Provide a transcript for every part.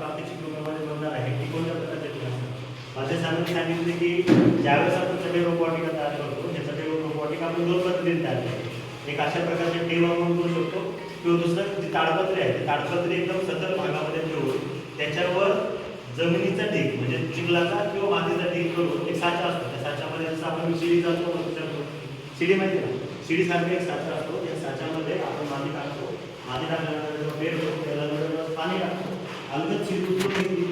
प्रात्यक्षिक रूपामध्ये बघणार आहे ती कोणत्या प्रकारचे माझे सांगून सांगितले की ज्यावेळेस आपण सगळे रोपवाटिका तयार करतो हे सगळे रोबॉटिक आपण दोन पद्धतीने तयार करतो. एक अशा प्रकारचे टेव आपण करू शकतो किंवा दुसरं जे ताडपत्री आहे ते ताडपत्री एकदम सतत भागामध्ये ठेवून त्याच्यावर जमिनीचा ढीक म्हणजे चिखलाचा किंवा मातीचा ढीक करून एक साचा असतो. त्या साच्यामध्ये जसं आपण शिडी जातो शिडी माहिती आहे ना शिडीसारखा एक साचा असतो. त्या साच्यामध्ये आपण माती टाकतो. माती टाकल्यानंतर पेर करतो त्याला पाणी टाकतो. अलगद शिडून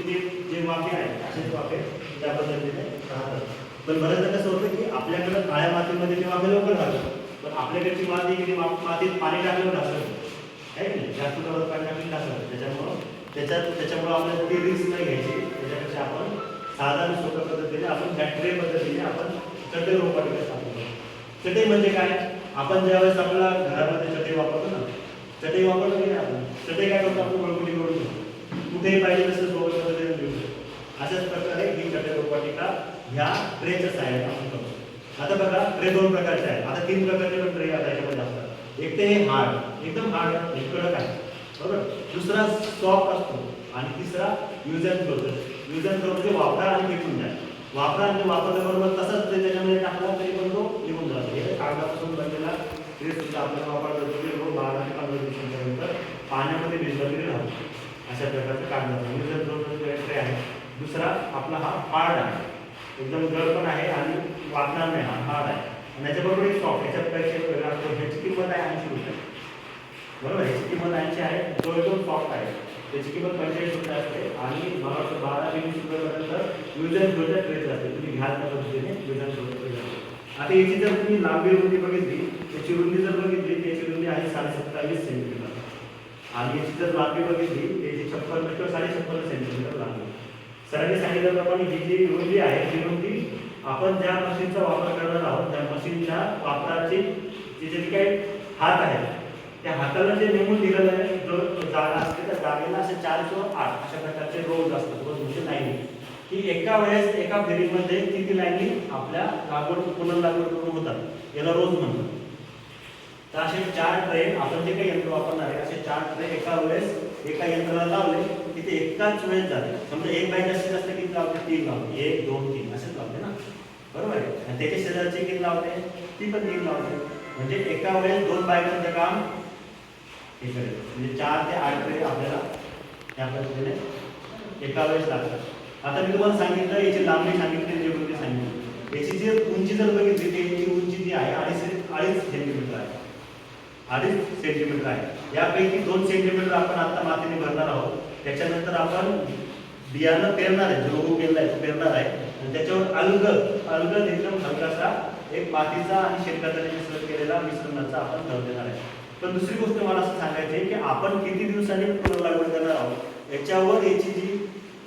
ते जे वाफे आहेत असेच वाफे त्या पद्धतीने राहतात. पण बऱ्याचदा कसं होतं की आपल्याकडं काळ्या मातीमध्ये ते वाफे लवकर राहतात पण आपल्याकडची माती किती मातीत पाणी टाकलं ढासळते आहे की नाही? जास्त प्रमाणात पाणी टाकलं. ढासळतं त्याच्यामुळं त्याच्यात त्याच्यामुळं आपल्याला ती रिस्क नाही घ्यायची. त्याच्यापेक्षा आपण साधारण सोप्या पद्धतीने आपण फॅक्टरी पद्धतीने आपण चटई रोपाटीला टाकतो चटई म्हणजे काय? आपण ज्यावेळेस आपल्या घरामध्ये चटई वापरतो ना चटई वापरतो की नाही आपण? चटई काय करतो आपण? बळकुटी करून कुठेही पाहिजे तसं सोबत वगैरे देऊ. शकतो अशाच प्रकारे ही चटई ह्या ट्रेच्या सहाय्याने आपण करतो आता बघा ट्रे दोन प्रकारचे आहेत. आता तीन प्रकारचे पण ट्रे आता याच्यामध्ये असतात एक ते हे हार्ड. एकदम हार्ड हे कडक आहे. बरोबर? दुसरा सॉफ्ट असतो आणि तिसरा use and throw use and throw म्हणजे वापरा आणि भेटून द्या. वापरा आणि वापरल्याबरोबर तसंच ते त्याच्यामध्ये टाकला तरी पण तो निघून जातो. हे कागदापासून बनलेला ट्रे सुद्धा आपल्याला वापरला जातो रोज बारा ते पंधरा दिवसांपर्यंत पाण्यामध्ये भिजला राहतो. अशा प्रकारचं काम जातं म्हणजे थ्रो ट्रे आहे दुसरा आपला हा हार्ड आहे. एकदम जड पण आहे आणि वाचणार नाही हा हार्ड आहे. आणि याच्याबरोबर एक सॉफ्ट याच्यापेक्षा एक वेगळा असतो. ह्याची किंमत आहे ऐंशी रुपये. बरोबर? ह्याची किंमत ऐंशी आहे. जो एकदम सॉफ्ट आहे. त्याची किंमत पंचेचाळीस रुपये असते. आणि मला वाटतं बारा वीस रुपयापर्यंत युजन अँड थ्रोच्या असते. तुम्ही घ्याल त्या पद्धतीने यूज अँड आता याची जर तुम्ही लांबी रुंदी बघितली त्याची रुंदी जर बघितली त्याची रुंदी आहे साडे सत्तावीस सेंटीमीटर आणि याची जर लांबी बघितली त्याची छप्पन मीटर साडे छप्पन सेंटीमीटर लांबी. सरांनी सांगितल्याप्रमाणे ही जी रुंदी आहे ती रुंदी आपण ज्या मशीनचा वापर करणार आहोत त्या मशीनच्या वापराची जे जे काही हात आहे त्या हाताला जे नेमून दिलेलं आहे जो जागा असते त्या जागेला असे चार किंवा आठ अशा प्रकारचे रोज असतात रोज म्हणजे लाईनी की एका वेळेस एका फेरीमध्ये किती लाईनी आपल्या लागवड पुनर्लागवड करून होतात याला रोज म्हणतात. तर असे चार ट्रे आपण जे काही यंत्र वापरणार आहे असे चार ट्रे एका वेळेस एका यंत्राला लावले की ते एकाच वेळेस जाते. समजा एक बाई जास्तीत जास्त किती लावते तीन लावते. एक दोन तीन असेच लावते ना? बरोबर आहे. आणि त्याच्या शेजारची किती लावते ती पण तीन लावते. म्हणजे एका वेळेस दोन बायकांचं काम हे करेल. म्हणजे चार ते आठ ट्रे आपल्याला त्या पद्धतीने एका वेळेस लागतात. आता मी तुम्हाला सांगितलं याची लांबी सांगितली जे रुंदी सांगितली. याची जी उंची जर बघितली त्याची उंची जी आहे अडीच अडीच सेंटीमीटर आहे. अडीच सेंटीमीटर आहे. यापैकी दोन सेंटीमीटर आपण आता मातीने भरणार आहोत. त्याच्यानंतर आपण बियाणं पेरणार आहे. जो रोग केलेला आहे तो पेरणार आहे. आणि त्याच्यावर अलग अलग एकदम हलकासा एक मातीचा आणि शेणखताने मिश्रण केलेला मिश्रणाचा आपण थर देणार आहे. पण दुसरी गोष्ट मला असं सांगायची आहे की आपण किती दिवसांनी लागवड करणार आहोत? याच्यावर याची जी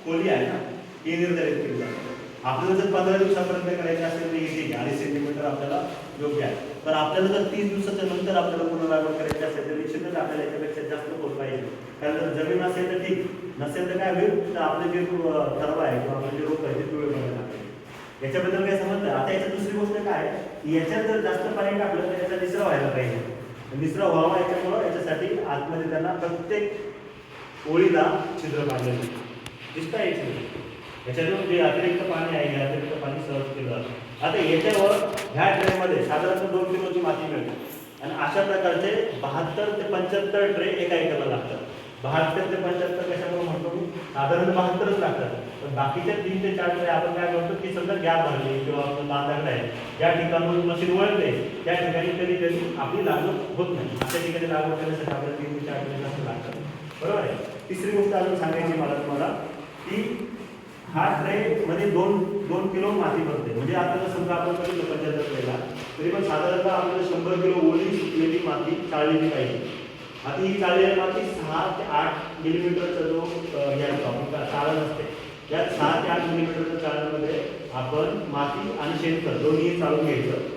खोली आहे ना ही निर्धारित केली जाते. आपल्याला जर पंधरा दिवसापर्यंत करायची असेल तर हे ठीक आहे. अडीच सेंटीमीटर आपल्याला योग्य आहे. तर आपल्याला जर तीस दिवसाच्या नंतर आपल्याला पुन्हा लागवड करायची असेल तर निश्चितच आपल्याला याच्यापेक्षा जास्त खोल पाहिजे. कारण जर जमीन असेल तर ठीक नसेल तर काय होईल? तर आपले जे अं, ठरव आहे किंवा आपले जे रोप आहे ते पिवळे बघायला लागतील याच्याबद्दल काय समजलं? आता याच्यात दुसरी गोष्ट काय की याच्यात जर जास्त पाणी टाकलं तर याचा निसरा व्हायला पाहिजे. निसरा व्हावा याच्यामुळं याच्यासाठी आतमध्ये त्यांना प्रत्येक ओळीला छिद्र पाडलेलं दिसतं आहे याच्यातून जे अतिरिक्त पाणी आहे हे अतिरिक्त पाणी सहज केलं जातं. आता याच्यावर ह्या ट्रेमध्ये साधारणतः दोन किलोची माती मिळते. आणि अशा प्रकारचे बहात्तर ते पंच्याहत्तर ट्रे एका एकरला लागतात. बहात्तर ते पंच्याहत्तर कशामुळे म्हणतो मी? साधारण बहात्तरच लागतात. पण बाकीच्या तीन ते चार ट्रे आपण काय करतो की समजा गॅप भरली किंवा आपलं बांधाकडे आहे या ठिकाणून मशीन वळते त्या ठिकाणी कधी कधी आपली लागवड होत नाही. अशा ठिकाणी लागवड करण्यासाठी आपल्याला तीन ते चार ट्रे असं लागतात. बरोबर आहे? तिसरी गोष्ट अजून सांगायची मला तुम्हाला की हा ट्रे मध्ये दोन दोन किलो माती बनते म्हणजे आता समजा आपण बघितलं पंच्याहत्तर केला तरी पण साधारणतः आपल्याला शंभर किलो ओली सुकलेली माती चाळलेली पाहिजे. आता ही चाळलेली माती सहा ते आठ मिलीमीटरचा जो आपण चाळण असते त्यात सहा ते आठ मिलीमीटरच्या चाळणीमध्ये आपण माती आणि शेणखत दोन्ही चालून घ्यायचं.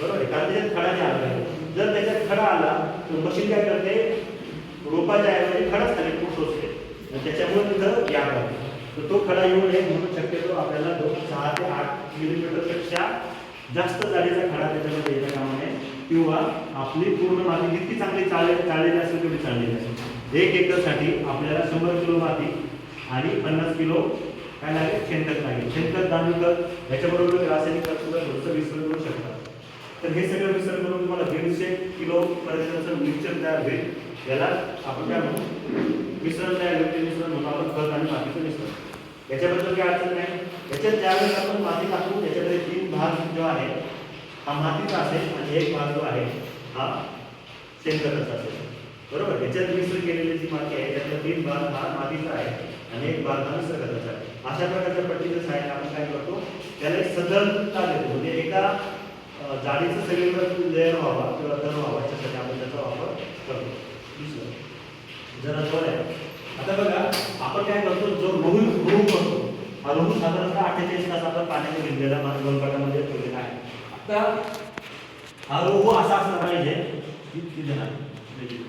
बरोबर आहे? कारण त्याच्यात खडा नाही आला जर त्याच्यात खडा आला तर मशीन काय करते? रोपाच्या ऐवजी खडाच खाली खूप त्याच्यामुळे तिथं या राहते तर तो खडा येऊ नये म्हणून शक्यतो आपल्याला दोन सहा ते आठ मिलीमीटरपेक्षा जास्त जाडीचा खडा त्याच्यामध्ये येता कामा नये किंवा आपली पूर्ण माती जितकी चांगली चाळे चाललेली असेल तेवढी चाललेली असेल. एक एकरसाठी आपल्याला शंभर किलो माती आणि पन्नास किलो काय लागेल? शेणखत लागेल. शेणखत दाणखत ह्याच्याबरोबर रासायनिक खत सुद्धा थोडंसं मिश्रण करू शकता तर हे सगळं मिश्रण करून तुम्हाला दीडशे किलो पर्यंतचं मिक्सर तयार होईल. याला आपण काय म्हणू? मिश्रण तयार होईल ते मिश्रण म्हणून आपण खत आणि मातीचं मिश्रण. याच्याबद्दल काय अडचण नाही. याच्यात ज्यावेळेस आपण माती टाकू त्याच्यामध्ये तीन भाग जो आहे हा मातीचा असेल आणि एक भाग जो आहे हा शेणखताचा असेल. बरोबर? याच्यात मिश्र केलेली जी माती आहे त्यातला तीन भाग हा मातीचा आहे आणि एक भाग हा मिश्र आहे. अशा प्रकारच्या पट्टीचं सहाय्याने आपण काय करतो त्याला एक सदनता देतो. म्हणजे एका जाडीचं सगळीकडे लेअर व्हावा किंवा दर व्हावा याच्यासाठी आपण त्याचा वापर करतो. दुसरं जरा जोर आहे. आता बघा आपण काय करतो जो गहू गहू करतो. हा गहू साधारणतः अठ्ठेचाळीस तास आपण पाण्याने भिजलेला माझ्या ठेवलेला आहे. आता हा रोहू असा असला पाहिजे म्हणजे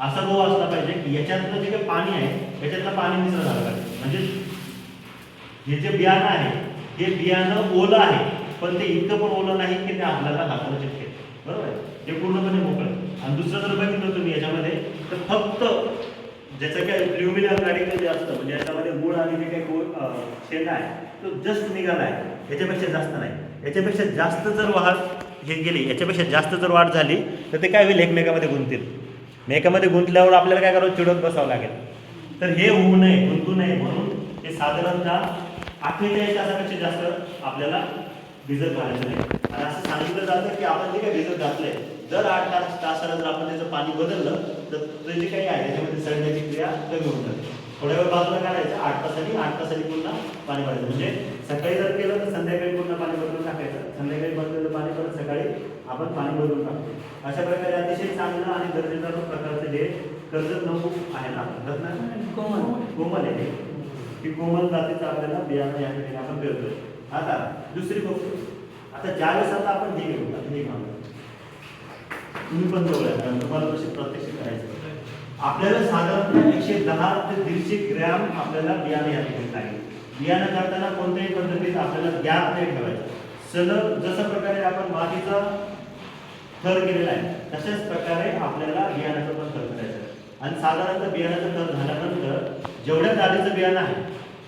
असा रोहू असला पाहिजे की याच्यातलं जे काही पाणी आहे याच्यातलं पाणी मिसळ झालं पाहिजे. म्हणजे हे जे बियाणं आहे हे बियाणं ओलं आहे पण ते इतकं पण ओलं नाही की ते आपल्याला हाताला शक्य बरोबर आहे? ते पूर्णपणे मोकळं आणि दुसरं जर बघितलं तुम्ही याच्यामध्ये तर फक्त ज्याचं काय ल्युमिनल रॅडिकल जे असतं म्हणजे याच्यामध्ये मूळ आणि जे काही को- शेंडा आहे तो जस्ट निघाला आहे याच्यापेक्षा जास्त नाही. याच्यापेक्षा जास्त जर वाढ हे गेली याच्यापेक्षा जास्त जर वाढ झाली तर ते काय होईल? एकमेकामध्ये गुंतील मेकामध्ये गुंतल्यावर आपल्याला काय करावं? चिडत बसावं लागेल. तर हे होऊ नये गुंतू नये म्हणून हे साधारणतः अठ्ठेचाळीस तासापेक्षा जास्त आपल्याला भिजत घालायचं नाही. आणि असं सांगितलं जातं की आपण जे काही भिजत घातलंय दर आठ तास तासाला जर आपण त्याचं पाणी बदललं तर ते जे काही आहे त्याच्यामध्ये सडण्याची क्रिया कमी होऊन जाते. थोड्या वेळ बाजूला काढायचं आठ तासांनी आठ तासांनी पुन्हा पाणी भरायचं. म्हणजे सकाळी जर केलं तर संध्याकाळी पुन्हा पाणी बदलून टाकायचं. संध्याकाळी बदललेलं पाणी परत सकाळी आपण पाणी बदलून टाकतो. अशा प्रकारे अतिशय चांगलं आणि दर्जेदार प्रकारचं हे कर्जत नमू आहे ना कोमल. कोमल आहे हे. की कोमल जातीचं आपल्याला बियाणं या ठिकाणी आपण पेरतोय. आता दुसरी गोष्ट. आता ज्यावेळेस आता आपण हे घेऊ आता हे तुम्ही पण जवळ आहे कारण तुम्हाला तसे प्रत्यक्ष करायचं. आपल्याला साधारणतः एकशे दहा ते दीडशे ग्रॅम आपल्याला बियाणे या ठिकाणी लागेल. बियाणं करताना कोणत्याही पद्धतीत आपल्याला गॅप नाही ठेवायचा. सलग जसं प्रकारे आपण मातीचा थर केलेला आहे तशाच प्रकारे आपल्याला बियाण्याचं पण थर करायचं आहे. आणि साधारणतः बियाण्याचा थर झाल्यानंतर जेवढ्या जाडीचं बियाणं आहे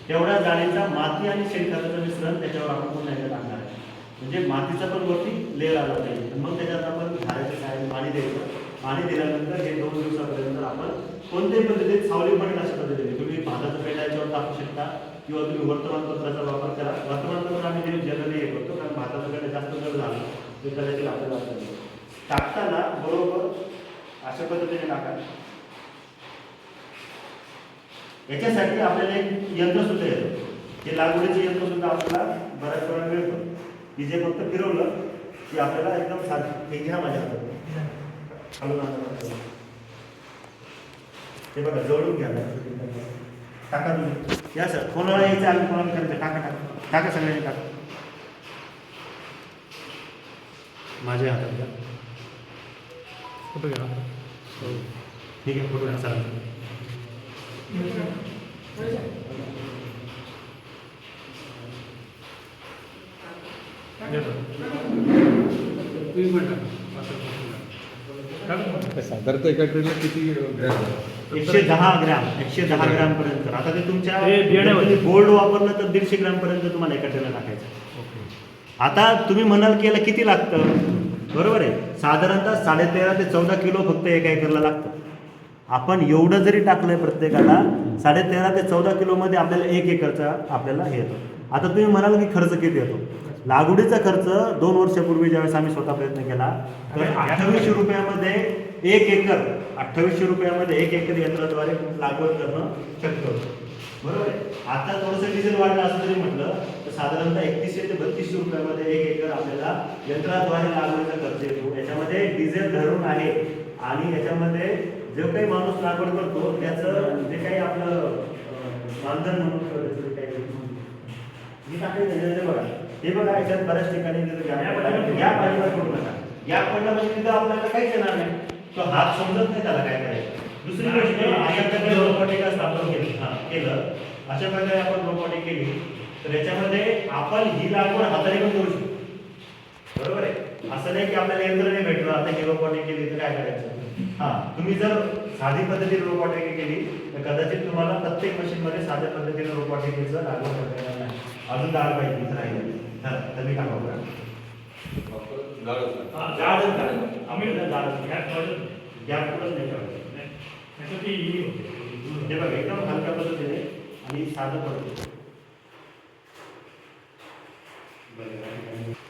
तेवढ्या जाळीचा माती आणि शेणखताचं मिश्रण त्याच्यावर आपण पुन्हा एकदा टाकणार आहे. म्हणजे मातीचा पण वरती लेअर आला पाहिजे. मग त्याच्यात आपण झाडाच्या साहेब पाणी द्यायचं. पाणी दिल्यानंतर हे दोन दिवसापर्यंत आपण कोणत्याही पद्धतीत सावली पडेल अशा पद्धतीने? तुम्ही भाताचं पेटा याच्यावर टाकू शकता किंवा तुम्ही वर्तमानपत्राचा वापर करा. वर्तमानपत्र आम्ही नेहमी जनरली हे करतो कारण भाताचं पेटा जास्त जर झालं तर कदाचित आपल्याला टाकताना बरोबर अशा पद्धतीने टाका. याच्यासाठी आपल्याला एक यंत्र सुद्धा येतं. हे लागवडीचे यंत्र सुद्धा आपल्याला बऱ्याच वेळा मिळतं. की जे फक्त फिरवलं की आपल्याला एकदम साधं हे घ्या माझ्या हातात. हलवून आणा. हे बघा जवळून घ्या. टाका तुम्ही. या सर कोणाला यायचं आम्ही कोणाला करायचं टाका टाका. टाका सगळ्यांनी टाका. माझ्या हातात घ्या. कुठं गेला ठीक आहे फोटो घ्या सर येतो तुम्ही पण टाका पाच टाका साधारणतः एका ट्रेनला किती ग्रॅम एकशे दहा ग्रॅम एकशे दहा ग्रॅम पर्यंत. आता ते तुमच्या हे. गोल्ड वापरलं तर दीडशे ग्रॅम पर्यंत तुम्हाला एका ट्रेला टाकायचं. ओके आता तुम्ही म्हणाल की याला किती लागतं? बरोबर आहे. साधारणतः साडेतेरा ते चौदा किलो फक्त एका एकरला लागतं. आपण एवढं जरी टाकलंय प्रत्येकाला साडेतेरा ते चौदा किलोमध्ये आपल्याला एक एकरचा आपल्याला हे येतो. आता तुम्ही म्हणाल की खर्च किती येतो? लागवडीचा खर्च दोन वर्षापूर्वी ज्यावेळेस आम्ही स्वतः प्रयत्न केला तर अठ्ठावीसशे रुपयामध्ये एक एकर अठ्ठावीसशे रुपयामध्ये एक एकर यंत्राद्वारे लागवड करणं शक्य होतं. बरोबर आहे? आता थोडंसं डिझेल वाढलं असं जरी म्हटलं तर साधारणतः एकतीसशे ते बत्तीसशे रुपयामध्ये एक एकर आपल्याला यंत्राद्वारे लागवडीचा खर्च येतो. याच्यामध्ये डिझेल धरून आहे आणि याच्यामध्ये जो काही माणूस लागवड करतो त्याचं जे काही आपलं मानधन म्हणून जे काही मी टाकायचं त्याच्यामध्ये बघा. हे बघा याच्यात बऱ्याच ठिकाणी गॅप अजिबात करू नका. गॅप पडला म्हणजे तिथं आपल्याला काहीच येणार नाही. तो हात समजत नाही त्याला काय करायचं. दुसरी गोष्ट अशा प्रकारे रोबोटिका स्थापन केली. केलं. अशा प्रकारे आपण रोबोटिक केली. तर याच्यामध्ये आपण ही लागवड हाताने पण करू शकतो. बरोबर आहे? असं नाही की आपल्याला यंत्र नाही भेटलं आता ही रोबोटिक केली तर काय करायचं? हा तुम्ही जर साधी पद्धतीने रोपवाटिका केली तर कदाचित तुम्हाला प्रत्येक मशीनमध्ये साध्या पद्धतीने रोपवाटिकेचं लागवड करता येणार नाही. अजून जाड पाहिजे राहिलं. तर मी काय हा, जाडच. आम्ही जाड गॅप गॅप कुठंच नाही. नाहीतर ती ही होते. बघा एकदम हलक्या पद्धतीने आणि साधं पद्धतीने. बघा,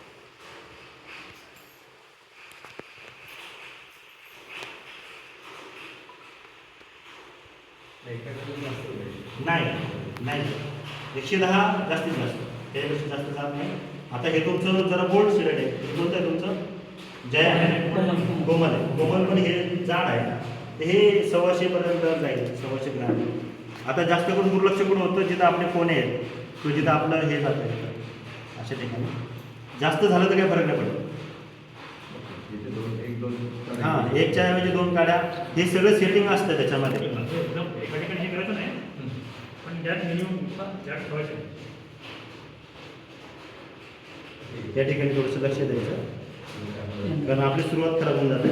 नाही नाही. एकशे दहा जास्तीत जास्त. त्याच्यापेक्षा जास्त जात नाही. आता हे तुमचं जरा बोल्ड सिलेट आहे. कोणतं आहे तुमचं? जय आहे. आहे. गोमल पण हे जाड आहे. हे सव्वाशेपर्यंत जाईल. सव्वाशे ग्रॅम. आता जास्त करून दुर्लक्ष करून होतं जिथं आपले कोणे आहेत तो जिथं आपलं हे जातं. अशा ठिकाणी. जास्त झालं तर काही फरक नाही पडत. हां एकच्या ऐवजी दोन काड्या. हे सगळं सेटिंग असतं त्याच्यामध्ये. हे या ठिकाणी थोडंसं लक्ष द्यायचं. कारण आपली सुरुवात खराब होऊन जाते.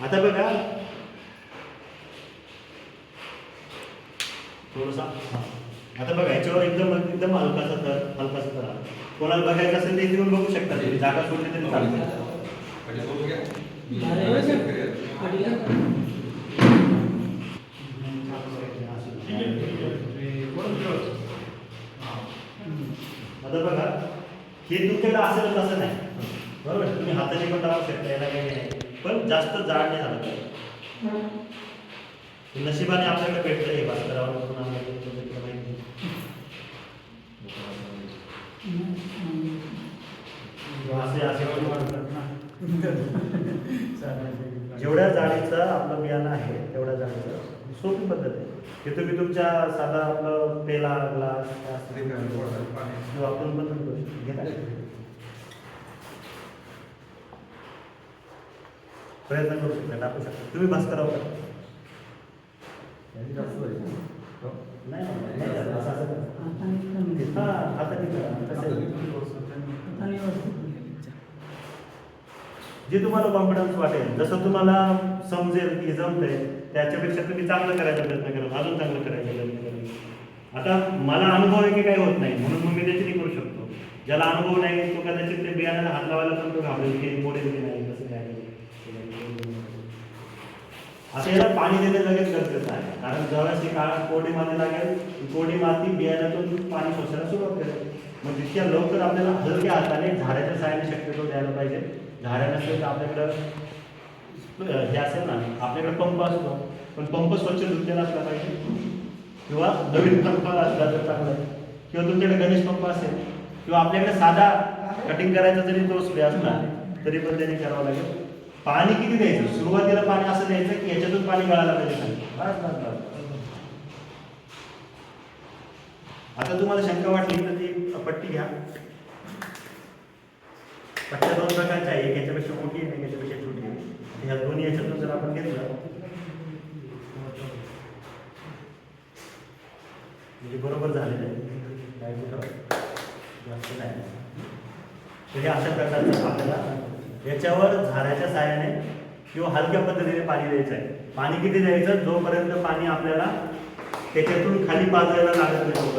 आता बघा. थोडंसा हां. आता बघा याच्यावर एकदम एकदम हलकासा तर हलकासा तर. कोणाला बघायचं असेल इथे येऊन बघू शकता तुम्ही. जागा सोडली तरी चालते आता बघा हे तुमच्याकडे असेल तसं नाही. बरोबर? तुम्ही हाताने पण लावू शकता याला काही नाही. पण जास्त जाड नाही झालं पाहिजे. नशिबाने आपल्याकडे भेटलं हे भास्करावर म्हणून आम्हाला जेवढ्या जाडीचं आपलं बियाणं आहे तेवढ्या जाडीचं. सोपी पद्धत आहे. हे तुम्ही तुमच्या साधा आपलं पेला ग्लास वापरून पण तुम्ही करू शकता. घेता का? प्रयत्न करू शकता टाकू शकता. तुम्ही बस करा बरं. नाही नाही. हा, आता? जे तुम्हाला कॉन्फिडन्स वाटेल जसं तुम्हाला समजेल की जमतंय त्याच्यापेक्षा तुम्ही चांगलं करायचा प्रयत्न करा अजून चांगलं करायचा प्रयत्न करा. आता मला अनुभव आहे की काही होत नाही म्हणून मग मी त्याची करू शकतो. ज्याला अनुभव नाही तो कदाचित ते बियाण्याला हात लावायला पण तो घाबरेल की मोडेल की नाही कसं काय आता याला पाणी देणे लगेच गरजेचं आहे. कारण ज्यावेळेस काळात काळ कोरडी माती लागेल कोडी कोरडी माती बियाण्यातून पाणी शोषायला सुरुवात करेल. म्हणजे मग जितक्या लवकर आपल्याला हलक्या हाताने झाडाच्या साहाय्याने शक्यतो द्यायला पाहिजे. झाडं नसेल तर आपल्याकडं हे असेल ना आपल्याकडे पंप असतो. पण पंप स्वच्छ धुतलेला असला पाहिजे. किंवा नवीन पंप असला तर चांगला आहे. किंवा तुमच्याकडे गणेश पंप असेल किंवा आपल्याकडे साधा कटिंग करायचा जरी तो स्प्रे असला तरी पण त्याने करावं लागेल. पाणी किती द्यायचं? सुरुवातीला पाणी असं द्यायचं की याच्यातून पाणी गळायला पाहिजे खाली. आता तुम्हाला शंका वाटली तर ती पट्टी घ्या. पट्ट्या दोन प्रकारच्या आहे एक याच्यापेक्षा मोठी आहे याच्यापेक्षा छोटी आहे. ह्या दोन्ही याच्यातून जर आपण घेतलं म्हणजे बरोबर झालेलं आहे. कुठं? जास्त नाही. तर हे अशा प्रकारचं आपल्याला याच्यावर झाडाच्या साह्याने किंवा हलक्या पद्धतीने पाणी द्यायचं आहे. पाणी किती द्यायचं? जोपर्यंत पाणी आपल्याला त्याच्यातून खाली पाजायला लागत नाही